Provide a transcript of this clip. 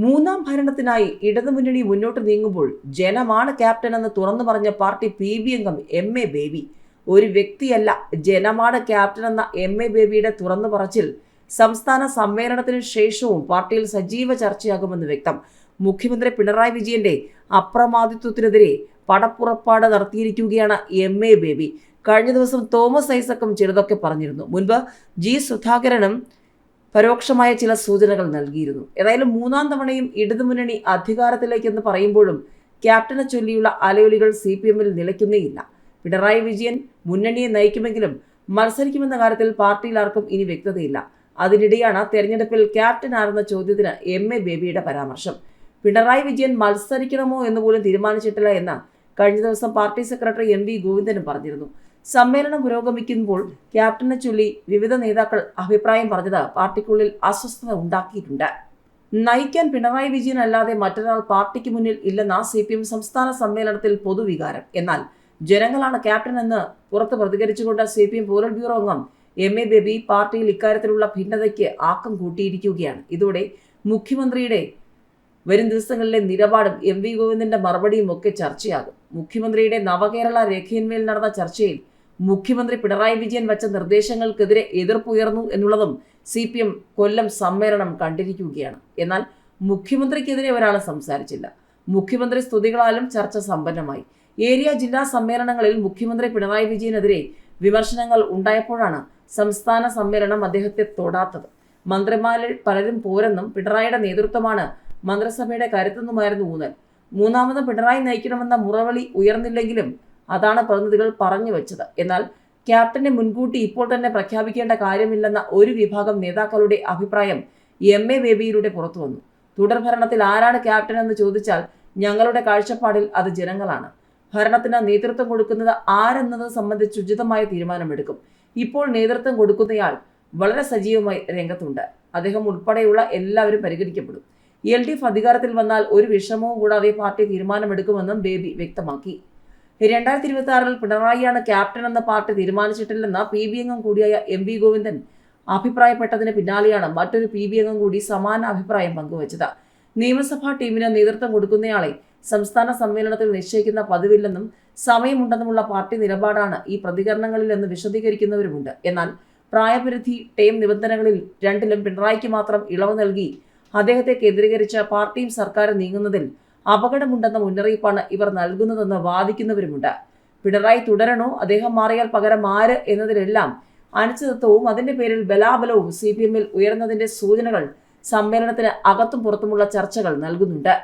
മൂന്നാം ഭരണത്തിനായി ഇടതുമുന്നണി മുന്നോട്ട് നീങ്ങുമ്പോൾ ജനമാണ് ക്യാപ്റ്റൻ എന്ന് തുറന്നു പറഞ്ഞ പാർട്ടി പി ബി അംഗം എം എ ബേബി. ഒരു വ്യക്തിയല്ല ജനമാണ് ക്യാപ്റ്റൻ എന്ന എം എ ബേബിയുടെ തുറന്നു പറച്ചിൽ. സംസ്ഥാന സമ്മേളനത്തിന് ശേഷവും പാർട്ടിയിൽ സജീവ ചർച്ചയാകുമെന്ന് വ്യക്തം. മുഖ്യമന്ത്രി പിണറായി വിജയന്റെ അപ്രമാദിത്വത്തിനെതിരെ പടപ്പുറപ്പാട് നടത്തിയിരിക്കുകയാണ് എം എ ബേബി. കഴിഞ്ഞ ദിവസം തോമസ് ഐസക്കും ചിലതൊക്കെ പറഞ്ഞിരുന്നു. മുൻപ് ജി സുധാകരനും പരോക്ഷമായ ചില സൂചനകൾ നൽകിയിരുന്നു. ഏതായാലും മൂന്നാം തവണയും ഇടതുമുന്നണി അധികാരത്തിലേക്കെന്ന് പറയുമ്പോഴും ക്യാപ്റ്റനെ ചൊല്ലിയുള്ള അലയൊലികൾ സി പി എമ്മിൽ നിലയ്ക്കുന്നേയില്ല. പിണറായി വിജയൻ മുന്നണിയെ നയിക്കുമെങ്കിലും മത്സരിക്കുമെന്ന കാര്യത്തിൽ പാർട്ടിയിൽ ആർക്കും ഇനി വ്യക്തതയില്ല. അതിനിടെയാണ് തെരഞ്ഞെടുപ്പിൽ ക്യാപ്റ്റൻ ആരെന്ന ചോദ്യത്തിന് എം. എ. ബേബിയുടെ പരാമർശം. പിണറായി വിജയൻ മത്സരിക്കണമോ എന്ന് പോലും തീരുമാനിച്ചിട്ടില്ല എന്ന് കഴിഞ്ഞ ദിവസം പാർട്ടി സെക്രട്ടറി എം വി ഗോവിന്ദനും പറഞ്ഞിരുന്നു. സമ്മേളനം പുരോഗമിക്കുമ്പോൾ ക്യാപ്റ്റനെ ചൊല്ലി വിവിധ നേതാക്കൾ അഭിപ്രായം പറഞ്ഞത് പാർട്ടിക്കുള്ളിൽ അസ്വസ്ഥത ഉണ്ടാക്കിയിട്ടുണ്ട്. നയിക്കാൻ പിണറായി വിജയൻ അല്ലാതെ മറ്റൊരാൾ പാർട്ടിക്ക് മുന്നിൽ ഇല്ലെന്ന സി പി എം സംസ്ഥാന സമ്മേളനത്തിൽ പൊതുവികാരം. എന്നാൽ ജനങ്ങളാണ് ക്യാപ്റ്റൻ എന്ന് പുറത്ത് പ്രതികരിച്ചുകൊണ്ട് C P M polit bureau അംഗം എം എ ബേബി പാർട്ടിയിൽ ഇക്കാര്യത്തിലുള്ള ഭിന്നതയ്ക്ക് ആക്കം കൂട്ടിയിരിക്കുകയാണ്. ഇതോടെ മുഖ്യമന്ത്രിയുടെ വരും ദിവസങ്ങളിലെ നിലപാടും എം വി ഗോവിന്ദന്റെ മറുപടിയും ഒക്കെ ചർച്ചയാകും. മുഖ്യമന്ത്രിയുടെ നവകേരള രേഖയിന്മേൽ നടന്ന ചർച്ചയിൽ മുഖ്യമന്ത്രി പിണറായി വിജയൻ വച്ച നിർദ്ദേശങ്ങൾക്കെതിരെ എതിർപ്പുയർന്നു എന്നുള്ളതും സി പി എം കൊല്ലം സമ്മേളനം കണ്ടിരിക്കുകയാണ്. എന്നാൽ മുഖ്യമന്ത്രിക്കെതിരെ ഒരാൾ സംസാരിച്ചില്ല. മുഖ്യമന്ത്രി സ്തുതികളാലും ചർച്ച സമ്പന്നമായി. ഏരിയ ജില്ലാ സമ്മേളനങ്ങളിൽ മുഖ്യമന്ത്രി പിണറായി വിജയനെതിരെ വിമർശനങ്ങൾ ഉണ്ടായപ്പോഴാണ് സംസ്ഥാന സമ്മേളനം അദ്ദേഹത്തെ തൊടാത്തത്. മന്ത്രിമാരിൽ പലരും പോരെന്നും പിണറായിയുടെ നേതൃത്വമാണ് മന്ത്രിസഭയുടെ കരുത്തെന്നുമായിരുന്നു ഊന്നൽ. മൂന്നാമത് പിണറായി നയിക്കണമെന്ന മുറവിളി ഉയർന്നില്ലെങ്കിലും അതാണ് പ്രതിനിധികൾ പറഞ്ഞു വെച്ചത്. എന്നാൽ ക്യാപ്റ്റനെ മുൻകൂട്ടി ഇപ്പോൾ തന്നെ പ്രഖ്യാപിക്കേണ്ട കാര്യമില്ലെന്ന ഒരു വിഭാഗം നേതാക്കളുടെ അഭിപ്രായം എം എ ബേബിയിലൂടെ പുറത്തു വന്നു. തുടർഭരണത്തിൽ ആരാണ് ക്യാപ്റ്റൻ എന്ന് ചോദിച്ചാൽ ഞങ്ങളുടെ കാഴ്ചപ്പാടിൽ അത് ജനങ്ങളാണ്. ഭരണത്തിന് നേതൃത്വം കൊടുക്കുന്നത് ആരെന്നത് സംബന്ധിച്ച് ഉചിതമായ തീരുമാനമെടുക്കും. ഇപ്പോൾ നേതൃത്വം കൊടുക്കുന്നയാൾ വളരെ സജീവമായി രംഗത്തുണ്ട്. അദ്ദേഹം ഉൾപ്പെടെയുള്ള എല്ലാവരും പരിഗണിക്കപ്പെടും. എൽ ഡി എഫ് അധികാരത്തിൽ വന്നാൽ ഒരു വിഷമവും കൂടാതെ പാർട്ടി തീരുമാനമെടുക്കുമെന്നും ബേബി വ്യക്തമാക്കി. രണ്ടായിരത്തി ഇരുപത്തി ആറിൽ പിണറായിയാണ് ക്യാപ്റ്റൻ എന്ന പാർട്ടി തീരുമാനിച്ചിട്ടില്ലെന്ന പി ബി അംഗം കൂടിയായ എം വി ഗോവിന്ദൻ അഭിപ്രായപ്പെട്ടതിന് പിന്നാലെയാണ് മറ്റൊരു പി ബി അംഗം കൂടി സമാന അഭിപ്രായം പങ്കുവച്ചത്. നിയമസഭാ ടീമിന് നേതൃത്വം കൊടുക്കുന്നയാളെ സംസ്ഥാന സമ്മേളനത്തിൽ നിശ്ചയിക്കുന്ന പതിവില്ലെന്നും സമയമുണ്ടെന്നുമുള്ള പാർട്ടി നിലപാടാണ് ഈ പ്രതികരണങ്ങളിൽ പ്രതികരണങ്ങളിലെന്ന് വിശദീകരിക്കുന്നവരുമുണ്ട്. എന്നാൽ പ്രായപരിധി ടേം നിബന്ധനകളിൽ രണ്ടിലും പിണറായിക്ക് മാത്രം ഇളവ് നൽകി അദ്ദേഹത്തെ കേന്ദ്രീകരിച്ച് പാർട്ടിയും സർക്കാരും നീങ്ങുന്നതിൽ അപകടമുണ്ടെന്ന മുന്നറിയിപ്പാണ് ഇവർ നൽകുന്നതെന്ന് വാദിക്കുന്നവരുമുണ്ട്. പിണറായി തുടരണോ? അദ്ദേഹം മാറിയാൽ പകരം ആര് എന്നതിലെല്ലാം അനിശ്ചിതത്വവും അതിന്റെ പേരിൽ ബലാബലവും സി പി എമ്മിൽ ഉയർന്നതിന്റെ സൂചനകൾ സമ്മേളനത്തിന് അകത്തും പുറത്തുമുള്ള ചർച്ചകൾ നൽകുന്നുണ്ട്.